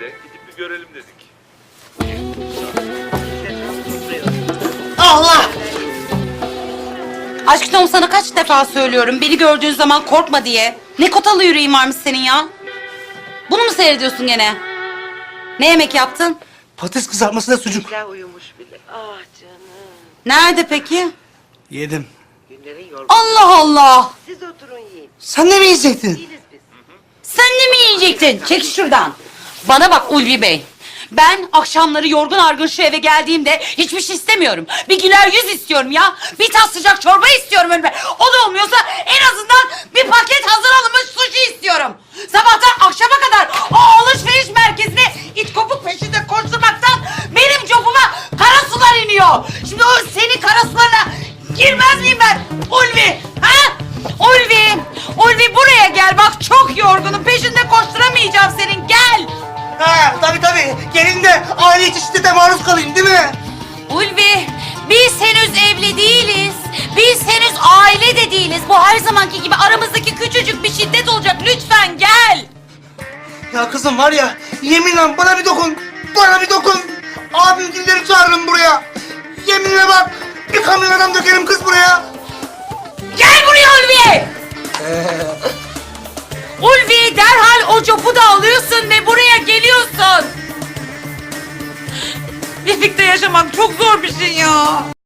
biz de gidip bir görelim dedik. Allah! Aşk Tom sana kaç defa söylüyorum beni gördüğün zaman korkma diye. Ne kotalı yüreğin varmış senin ya. Bunu mu seyrediyorsun gene? Ne yemek yaptın? Patates kızartması da sucuk. Güzel uyumuş bile. Ah canım. Nerede peki? Yedim. Günlerin yorgun. Allah Allah! Siz oturun yiyin. Sen de mi yiyecektin? Değiliz biz. Sen de mi yiyecektin? Çek şuradan. Bana bak Ulvi Bey. Ben akşamları yorgun argın şu eve geldiğimde hiçbir şey istemiyorum. Bir güler yüz istiyorum ya. Bir tas sıcak çorba istiyorum önüme. O da olmuyorsa en azından bir paket hazır alınmış sushi istiyorum. Sabahtan akşama kadar o alışveriş merkezine it kopuk peşinde koşturmaktan benim copuma kara sular iniyor. Şimdi o senin kara sularına girmez miyim ben Ulvi? Ha? Ulvi, Ulvi buraya gel bak çok yorgunum peşinde Tabii. Gelin de aile içi şiddete maruz kalayım değil mi? Ulvi biz henüz evli değiliz. Biz henüz aile de değiliz. Bu her zamanki gibi aramızdaki küçücük bir şiddet olacak lütfen gel. Ya kızım var ya, yeminle bana bir dokun. Bana bir dokun. Abim dilleri çağırırım buraya. Yeminle bak, bir kamyon adam dökerim kız buraya. Gel buraya Ulvi. Ulvi derhal o copu da alıyorsun ve buraya Birlikte yaşamak çok zor bir şey ya.